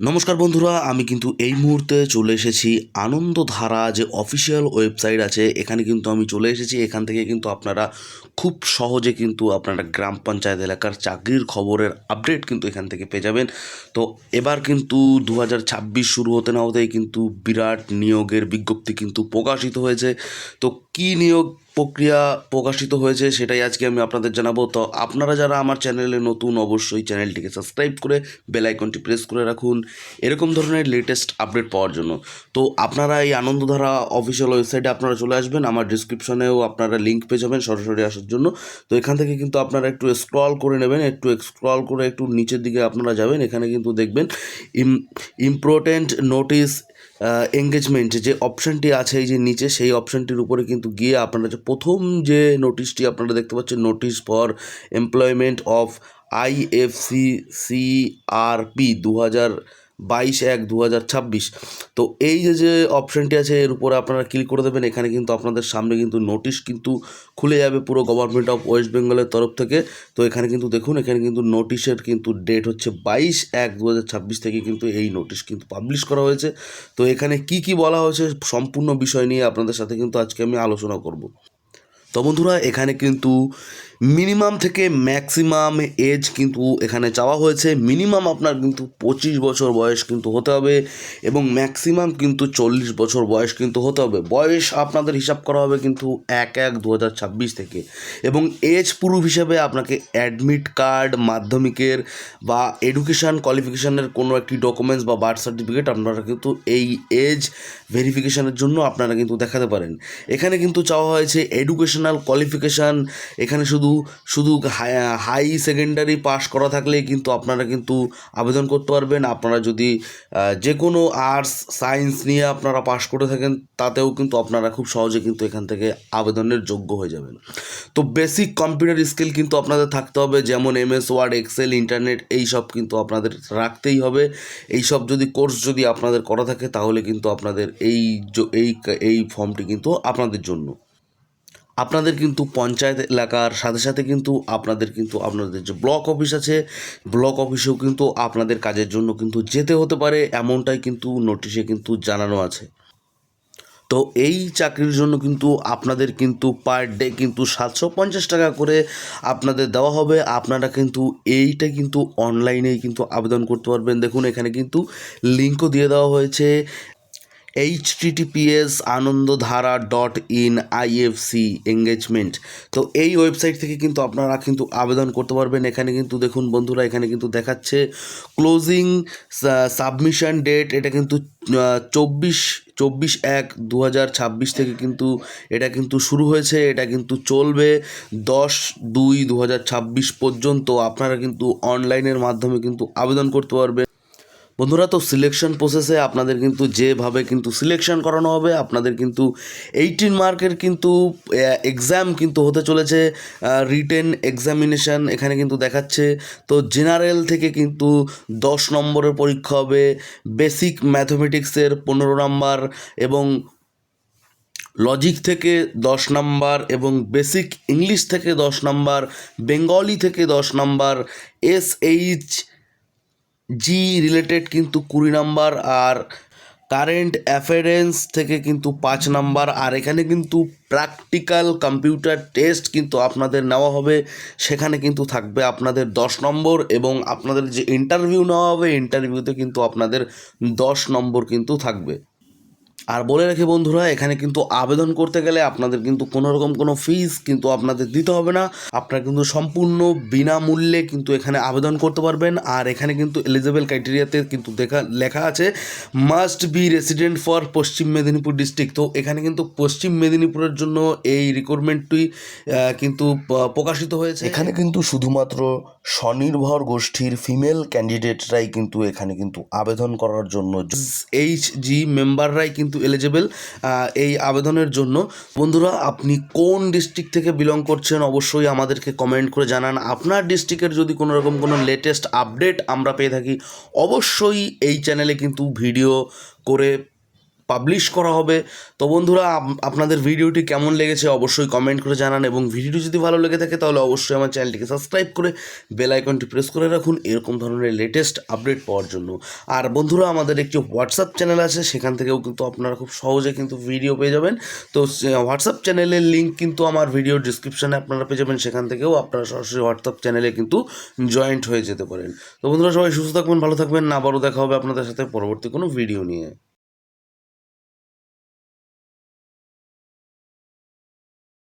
নমস্কার বন্ধুরা, আমি কিন্তু এই মুহূর্তে চলে এসেছি আনন্দধারা যে অফিসিয়াল ওয়েবসাইট আছে, এখানে কিন্তু আমি চলে এসেছি। এখান থেকে কিন্তু আপনারা খুব সহজে কিন্তু আপনারা গ্রাম পঞ্চায়েত এলাকার চাকরির খবরের আপডেট কিন্তু এখান থেকে পেয়ে যাবেন। তো এবার কিন্তু দু হাজার ছাব্বিশ শুরু হতে না হতেই কিন্তু বিরাট নিয়োগের বিজ্ঞপ্তি কিন্তু প্রকাশিত হয়েছে। তো কী নিয়োগ প্রক্রিয়া প্রকাশিত হয়েছে সেটাই আজকে আমি আপনাদের জানাব। তো আপনারা যারা আমার চ্যানেলে নতুন, অবশ্যই চ্যানেলটিকে সাবস্ক্রাইব করে বেল আইকনটি প্রেস করে রাখুন। এরকম ধরনের লেটেস্ট আপডেট পাওয়ার জন্য। তো আপনারা এই আনন্দধারা অফিসিয়াল ওয়েবসাইটে আপনারা চলে আসবেন। আমার ডিসক্রিপশনেও আপনারা লিঙ্ক পেয়ে যাবেন সরাসরি আসার জন্য। তো এখান থেকে কিন্তু আপনারা একটু স্ক্রল করে নেবেন, একটু স্ক্রল করে একটু নিচের দিকে আপনারা যাবেন। এখানে কিন্তু দেখবেন ইম ইম্পর্টেন্ট নোটিস এঙ্গেজমেন্ট যে অপশানটি আছে এই যে নিচে, সেই অপশানটির উপরে কিন্তু গিয়ে আপনারা যে প্রথম যে নোটিশটি আপনারা দেখতে পাচ্ছেন notice for employment of IFC CRP দু হাজার বাইশ এক দু হাজার ছাব্বিশ। তো এই যে যে অপশানটি আছে, এর উপরে আপনারা ক্লিক করে দেবেন। এখানে কিন্তু আপনাদের সামনে কিন্তু নোটিশ কিন্তু খুলে যাবে পুরো গভর্নমেন্ট অফ ওয়েস্ট বেঙ্গলের তরফ থেকে। তো এখানে কিন্তু দেখুন, এখানে কিন্তু নোটিশের কিন্তু ডেট হচ্ছে বাইশ এক দু থেকে কিন্তু এই নোটিশ কিন্তু পাবলিশ করা হয়েছে। তো এখানে কি কি বলা হয়েছে সম্পূর্ণ বিষয় নিয়ে আপনাদের সাথে কিন্তু আজকে আমি আলোচনা করব। তো বন্ধুরা, এখানে কিন্তু মিনিমাম থেকে ম্যাক্সিমাম এজ কিন্তু এখানে চাওয়া হয়েছে। মিনিমাম আপনার কিন্তু পঁচিশ বছর বয়স কিন্তু হতে হবে এবং ম্যাক্সিমাম কিন্তু চল্লিশ বছর বয়স কিন্তু হতে হবে। বয়স আপনাদের হিসাব করা হবে কিন্তু এক এক দু হাজার ছাব্বিশ থেকে। এবং এজ প্রুফ হিসাবে আপনাকে অ্যাডমিট কার্ড মাধ্যমিকের বা এডুকেশান কোয়ালিফিকেশানের কোনো একটি ডকুমেন্টস বা বার্থ সার্টিফিকেট আপনারা কিন্তু এই এজ ভেরিফিকেশানের জন্য আপনারা কিন্তু দেখাতে পারেন। এখানে কিন্তু চাওয়া হয়েছে এডুকেশনাল কোয়ালিফিকেশান এখানে শুধু শুধু হাই সেকেন্ডারি পাস করা থাকলেই কিন্তু আপনারা কিন্তু আবেদন করতে পারবেন। আপনারা যদি যে কোনো আর্টস সায়েন্স নিয়ে আপনারা পাস করে থাকেন, তাতেও কিন্তু আপনারা খুব সহজে কিন্তু এখান থেকে আবেদনের যোগ্য হয়ে যাবেন। তো বেসিক কম্পিউটার স্কিল কিন্তু আপনাদের থাকতে হবে, যেমন এমএস ওয়ার্ড এক্সেল ইন্টারনেট এই সব কিন্তু আপনাদের রাখতেই হবে। এই সব যদি কোর্স যদি আপনাদের করা থাকে, তাহলে কিন্তু আপনাদের এই এই এই ফর্মটি কিন্তু আপনাদের জন্য। আপনাদের কিন্তু পঞ্চায়েত এলাকার সাথে সাথে কিন্তু আপনাদের কিন্তু আপনাদের যে ব্লক অফিস আছে, ব্লক অফিসেও কিন্তু আপনাদের কাজের জন্য কিন্তু যেতে হতে পারে, এমনটাই কিন্তু নোটিশে কিন্তু জানানো আছে। তো এই চাকরির জন্য কিন্তু আপনাদের কিন্তু পার ডে কিন্তু সাতশো পঞ্চাশ টাকা করে আপনাদের দেওয়া হবে। আপনারা কিন্তু এইটা কিন্তু অনলাইনেই কিন্তু আবেদন করতে পারবেন। দেখুন, এখানে কিন্তু লিঙ্কও দিয়ে দেওয়া হয়েছে। H TTPS Anandadhara dot in IFC engagement তো এই ওয়েবসাইট থেকে কিন্তু আপনারা কিন্তু আবেদন করতে পারবেন। এখানে কিন্তু দেখুন বন্ধুরা, এখানে কিন্তু দেখাচ্ছে ক্লোজিং সাবমিশন ডেট এটা কিন্তু চব্বিশ চব্বিশ এক দু হাজার ছাব্বিশ থেকে কিন্তু এটা কিন্তু শুরু হয়েছে, এটা কিন্তু চলবে দশ দুই দু হাজার ছাব্বিশ পর্যন্ত। আপনারা কিন্তু অনলাইনের মাধ্যমে কিন্তু আবেদন করতে পারবেন। বন্ধুরা, তো সিলেকশন প্রসেসে আপনাদের কিন্তু যেভাবে কিন্তু সিলেকশন করানো হবে, আপনাদের কিন্তু এইটিন মার্কের কিন্তু এক্সাম কিন্তু হতে চলেছে রিটেন এক্সামিনেশন এখানে কিন্তু দেখাচ্ছে। তো জেনারেল থেকে কিন্তু দশ নম্বরের পরীক্ষা হবে বেসিক ম্যাথমেটিক্সের পনেরো নাম্বার এবং লজিক থেকে দশ নাম্বার এবং বেসিক ইংলিশ থেকে দশ নাম্বার বেঙ্গলি থেকে দশ number S H G related কিন্তু কুড়ি নাম্বার আর কারেন্ট অ্যাফেয়ারেন্স থেকে কিন্তু পাঁচ নাম্বার। আর এখানে কিন্তু প্র্যাকটিক্যাল কম্পিউটার টেস্ট কিন্তু আপনাদের নেওয়া হবে। সেখানে কিন্তু থাকবে আপনাদের দশ নম্বর এবং আপনাদের যে ইন্টারভিউ নেওয়া হবে ইন্টারভিউতে কিন্তু আপনাদের দশ নম্বর কিন্তু থাকবে। আর বলে রাখি বন্ধুরা এখানে কিন্তু আবেদন করতে গেলে আপনাদের কিন্তু কোনো রকম কোনো ফিস কিন্তু আপনাদের দিতে হবে না। আপনারা কিন্তু সম্পূর্ণ বিনামূল্যে কিন্তু এখানে আবেদন করতে পারবেন। আর এখানে কিন্তু এলিজেবল ক্রাইটেরিয়াতে কিন্তু দেখা লেখা আছে must be resident for Paschim Medinipur district তো এখানে কিন্তু পশ্চিম মেদিনীপুরের জন্য এই রিক্রুটমেন্টটি কিন্তু প্রকাশিত হয়েছে। এখানে কিন্তু শুধুমাত্র স্বনির্ভর গোষ্ঠীর ফিমেল ক্যান্ডিডেটরাই কিন্তু এখানে কিন্তু আবেদন করার জন্য এইচ জি মেম্বাররাই কিন্তু এলিজেবল এই আবেদনের জন্য। বন্ধুরা, আপনি কোন ডিস্ট্রিক্ট থেকে বিলং করছেন অবশ্যই আমাদেরকে কমেন্ট করে জানান। আপনার ডিস্ট্রিক্টের যদি কোনো রকম কোনো লেটেস্ট আপডেট আমরা পেয়ে থাকি, অবশ্যই এই চ্যানেলে কিন্তু ভিডিও করে পাবলিশ করা হবে। তো বন্ধুরা আপ- আপনাদের ভিডিওটি কেমন লেগেছে অবশ্যই কমেন্ট করে জানান এবং ভিডিওটি যদি ভালো লেগে থাকে তাহলে অবশ্যই আমার চ্যানেলটিকে সাবস্ক্রাইব করে বেল আইকনটি প্রেস করে রাখুন এরকম ধরনের লেটেস্ট আপডেট পাওয়ার জন্য। আর বন্ধুরা, আমাদের একটি হোয়াটসঅ্যাপ চ্যানেল আছে, সেখান থেকেও কিন্তু আপনারা খুব সহজে কিন্তু ভিডিও পেয়ে যাবেন। তো হোয়াটসঅ্যাপ চ্যানেলের লিঙ্ক কিন্তু আমার ভিডিও ডিসক্রিপশানে আপনারা পেয়ে যাবেন, সেখান থেকেও আপনারা সরাসরি হোয়াটসঅ্যাপ চ্যানেলে কিন্তু জয়েন্ট হয়ে যেতে পারেন। তো বন্ধুরা, সবাই সুস্থ থাকবেন, ভালো থাকবেন। না আবারও দেখা হবে আপনাদের সাথে পরবর্তী কোনো ভিডিও নিয়ে।